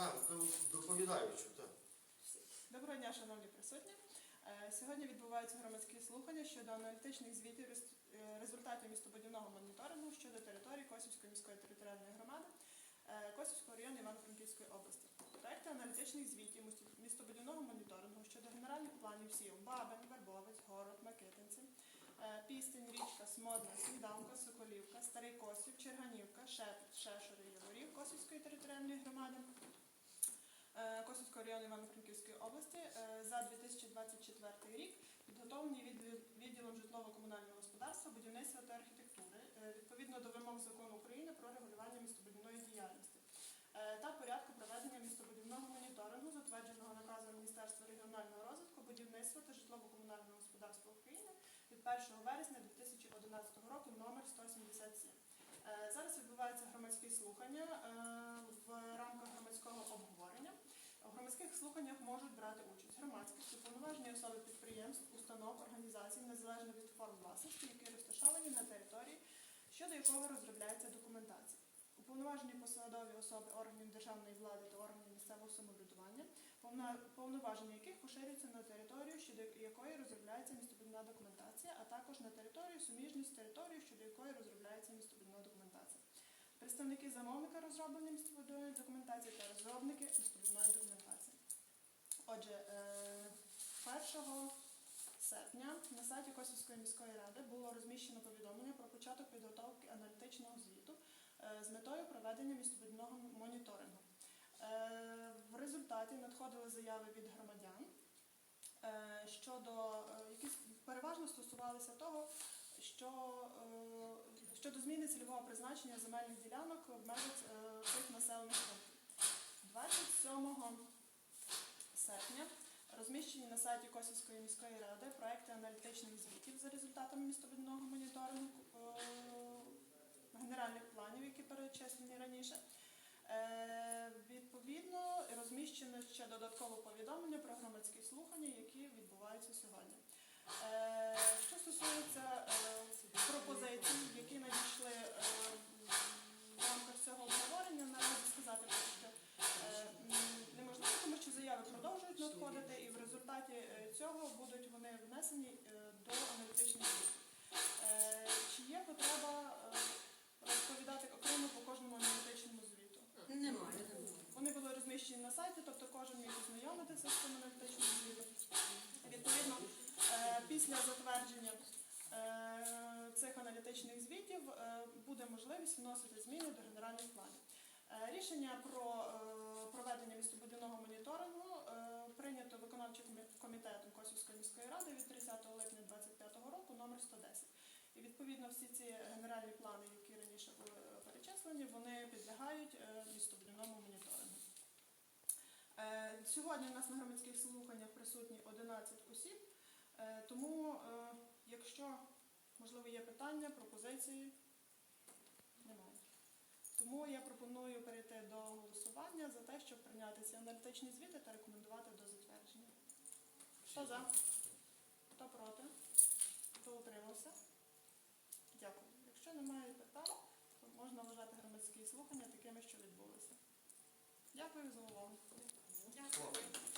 Так, доповідаючи, так. Доброго дня, шановні присутні. Е, Сьогодні відбуваються громадські слухання щодо аналітичних звітів е, результатів містобудівного моніторингу щодо території Косівської міської територіальної громади е, Косівського району Івано-Франківської області. Проекти аналітичних звітів містобудівного моніторингу щодо генеральних планів сіл Бабин, Вербовець, Город, Микитинці, е, Пістень, Річка, Смодна, Сніданка, Соколівка, Старий Косів, Черганівка, Шепіт, Шешори, Яворів Косівської територіальної громади. Е, Косівського району Івано-Франківської області е, за 2024 рік підготовлені відділ- відділом житлово-комунального господарства, будівництва та архітектури е, відповідно до вимог закону України про регулювання містобудівної діяльності та порядку проведення містобудівного моніторингу, затвердженого наказом Міністерства регіонального розвитку, будівництва та житлово-комунального господарства України від 1 вересня 2011 року номер 177. Е, Зараз відбуваються громадські слухання в рамках громадського обговорення. Громадських слуханнях можуть брати участь громадськість, уповноважені особи підприємств, установ, організацій, незалежно від форм власності, які розташовані на території, щодо якого розробляється документація. Уповноважені посадові особи органів державної влади та органів місцевого самоврядування, повноваження яких поширюються на територію, щодо якої розробляється містобудівна документація, а також на територію суміжні з територією, щодо якої розробляється містобудівна документація. Представники замовника розроблення містобудівної документації та розробники містобудівної документації. 1 серпня на сайті Косівської міської ради було розміщено повідомлення про початок підготовки аналітичного звіту е, з метою проведення містобудівного моніторингу. Е, В результаті надходили заяви від громадян е, щодо які переважно стосувалися того, що щодо зміни цільового призначення земельних ділянок в межах цих населених пунктів. 27 серпня розміщені на сайті Косівської міської ради проекти аналітичних звітів за результатами містобудівного моніторингу е, генеральних планів, які перечислені раніше. Е, Відповідно, розміщено ще додаткове повідомлення про громадські слухання, які відбуваються сьогодні. Е, Що стосується е, пропозицій, які надійшли е, в рамках цього обговорення, наразі сказати, поки що е, м, неможливо, тому що заяви продовжують надходити, і в результаті е, цього будуть вони внесені е, до аналітичних звітів. Е, Чи є потреба розповідати окремо по кожному аналітичному звіту? Немає. Вони були розміщені на сайті, тобто кожен міг ознайомитися з цим аналітичним звітом. Відповідно, після затвердження цих аналітичних звітів буде можливість вносити зміни до генеральних планів. Рішення про проведення містобудівного моніторингу е, прийнято виконавчим комі- комітетом Косівської міської ради від 30 липня 2025 року номер 110. І відповідно всі ці генеральні плани, які раніше були е, перечислені, вони підлягають е, містобудівному моніторингу. Е, Сьогодні у нас на громадських слуханнях присутні 11 осіб, тому, якщо можливо є питання, пропозиції, немає. Тому я пропоную перейти до голосування за те, щоб прийняти ці аналітичні звіти та рекомендувати до затвердження. Хто за? Хто проти? Хто утримався? Дякую. Якщо немає питань, то можна вважати громадські слухання такими, що відбулися. Дякую за увагу. Дякую.